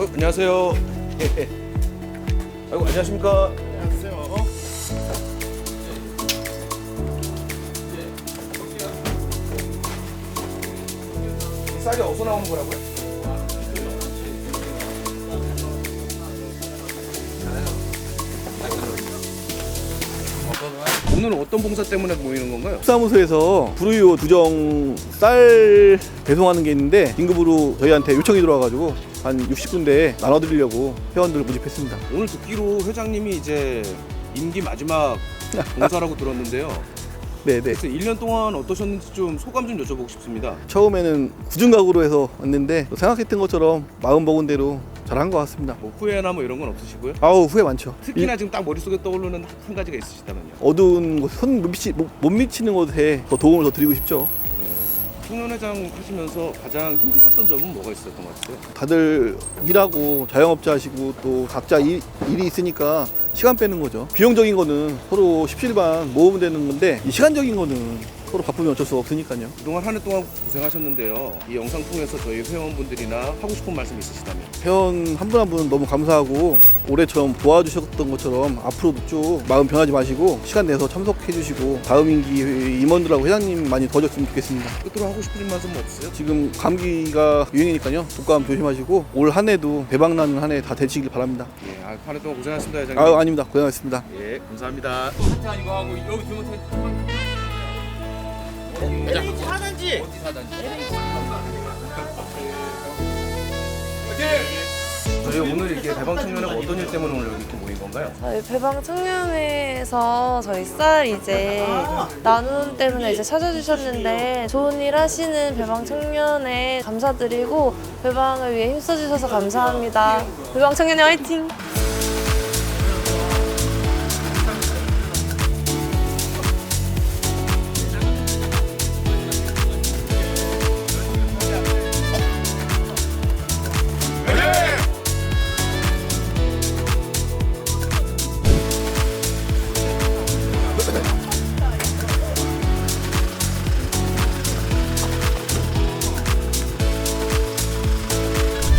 안녕하세요. 아이고 안녕하십니까. 안녕하세요. 이 쌀이 어디서 나오는 거라고요? 오늘은 어떤 봉사 때문에 모이는 건가요? 사무소에서 불우이웃 부정 쌀 배송하는 게 있는데 긴급으로 저희한테 요청이 들어와가지고 한 60군데 나눠드리려고 회원들을 모집했습니다. 오늘 듣기로 회장님이 이제 임기 마지막 봉사라고 들었는데요. 네네. 그래서 1년 동안 어떠셨는지 좀 소감 좀 여쭤보고 싶습니다. 처음에는 구중각으로 해서 왔는데 생각했던 것처럼 마음 먹은 대로 잘한 것 같습니다. 뭐 후회나 뭐 이런 건 없으시고요? 아우 후회 많죠. 특히나 지금 딱 머릿속에 떠오르는 한 가지가 있으시다면요. 어두운 곳, 손 못 미치, 못- 못 미치는 곳에 더 도움을 더 드리고 싶죠. 청년회장 하시면서 가장 힘드셨던 점은 뭐가 있었던 것 같아요? 다들 일하고 자영업자 하시고 또 각자 일, 일이 있으니까 시간 빼는 거죠. 비용적인 거는 서로 십시일반 모으면 되는 건데 이 시간적인 거는 서로 바쁘면 어쩔 수가 없으니까요. 그동안 한 해 동안 고생하셨는데요. 이 영상 통해서 저희 회원분들이나 하고 싶은 말씀 있으시다면 회원 한 분 한 분 너무 감사하고 올해처럼 도와주셨던 것처럼 앞으로도 쭉 마음 변하지 마시고 시간 내서 참석해 주시고 다음 임기 임원들하고 회장님 많이 도와줬으면 좋겠습니다. 끝으로 하고 싶은 말씀 뭐 없으세요? 지금 감기가 유행이니까요. 독감 조심하시고 올 한 해도 대박 나는 한 해 다 되시길 바랍니다. 예, 아, 한해 동안 고생하셨습니다, 회장님. 아유 아닙니다. 고생하셨습니다. 예, 감사합니다. 한잔 이거 하고 여기 들면 LH 사단지 어디 사단지 저희 오늘 이렇게 대방 청년회 어떤 일 때문에 오늘 여기 이렇게 모인 건가요? 저희 배방 청년회에서 저희 쌀 이제 나눔 때문에 이제 찾아주셨는데 좋은 일 하시는 배방 청년회 감사드리고 배방을 위해 힘써주셔서 감사합니다. 배방 청년회 화이팅!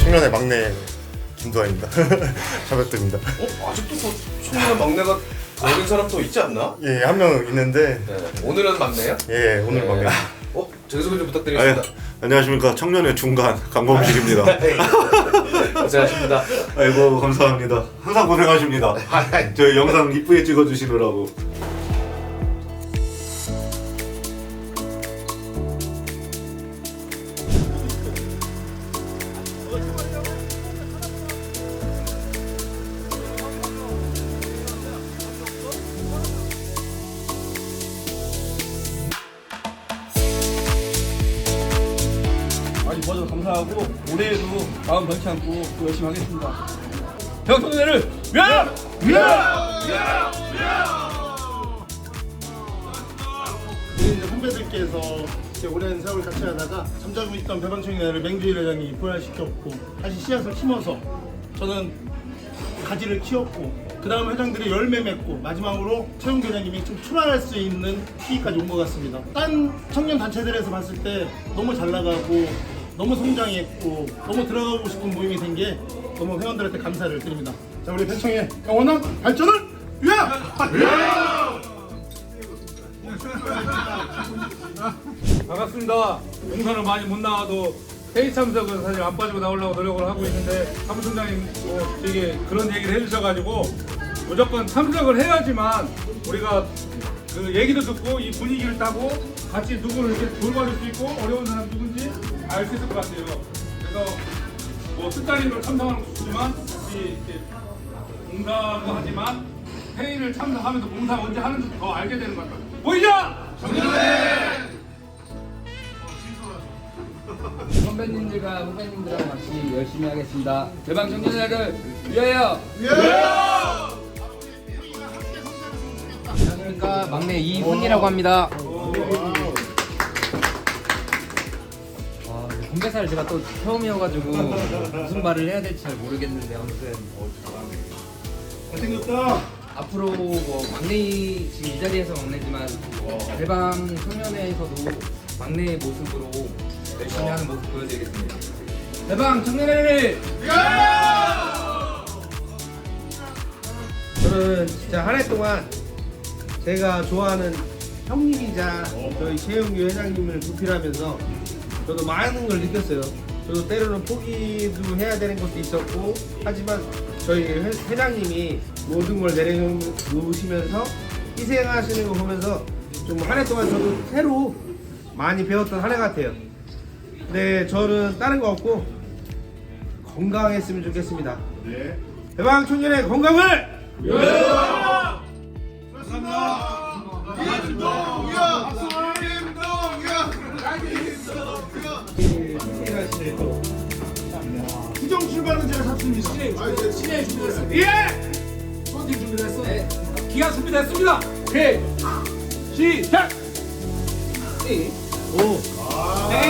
청년의 막내 김도환입니다. 자백입니다. 어? 아직도 그 청년 막내가 어린 사람 또 있지 않나? 예, 한 명 있는데 네. 오늘은 막내요? 예, 오늘 막내. 어? 자기소개 좀 아, 부탁드리겠습니다. 예. 안녕하십니까 청년의 중간 강범식입니다. 고생하십니다. 아이고 감사합니다. 항상 고생하십니다. 저희 영상 이쁘게 찍어주시느라고. 많이 도와줘서 감사하고 올해에도 마음 변치 않고 또 열심히 하겠습니다. 병통대를 위하여! 우리 이제 선배들께서 이제 오랜 세월 같이 하다가 잠자고 있던 배방청년회를 맹주일 회장이 부활시켰고 다시 씨앗을 심어서 저는 가지를 키웠고 그 다음 회장들이 열매 맺고 마지막으로 최용 회장님이 좀 출발할 수 있는 시기까지 온 것 같습니다. 딴 청년 단체들에서 봤을 때 너무 잘 나가고 너무 성장했고 너무 들어가고 싶은 모임이 된 게 너무 회원들한테 감사를 드립니다. 자 우리 배청의 영원한 발전을 위하여! 반갑습니다. 용산을 많이 못 나와도 회의 참석은 사실 안 빠지고 나오려고 노력을 하고 있는데 사무총장님 뭐 되게 그런 얘기를 해주셔가지고 무조건 참석을 해야지만 우리가 그 얘기도 듣고 이 분위기를 타고 같이 누구를 이렇게 돌봐줄 수 있고 어려운 사람 누군지 알 수 있을 것 같아요. 그래서 뭐 스타일로 참석하는 같이 이렇게 봉사도 하지만 회의를 참석하면서 봉사 언제 하는지 더 알게 되는 것 같아요. 보이자! 선배님들과 후배님들하고 같이 열심히 하겠습니다. 대방 청년회를 위하여. 안녕하십니까 막내 이훈이라고 합니다. 아, 공개사를 제가 또 처음이어가지고 무슨 말을 해야 될지 잘 모르겠는데 아무튼 잘생겼다. 앞으로 뭐 막내 지금 이 자리에서 막내지만 어, 대방 청년회에서도 막내의 모습으로 열심히 하는 모습 보여드리겠습니다. 대방 청년회를 저는 진짜 한 해 동안 제가 좋아하는 형님이자 저희 최영규 회장님을 구필하면서 저도 많은 걸 느꼈어요. 저도 때로는 포기도 해야 되는 것도 있었고 하지만 저희 회, 회장님이 모든 걸 내려놓으시면서 희생하시는 거 보면서 좀 한 해 동안 저도 새로 많이 배웠던 한 해 같아요. 네, 저는 다른 거 없고 건강했으면 좋겠습니다. 네. 대방 청년의 건강을 부정 출발은 제가 잡습니다. 예! 펀딩 준비됐어? 네. 기한 준비됐습니다. 오케이. 시작! 오. 네,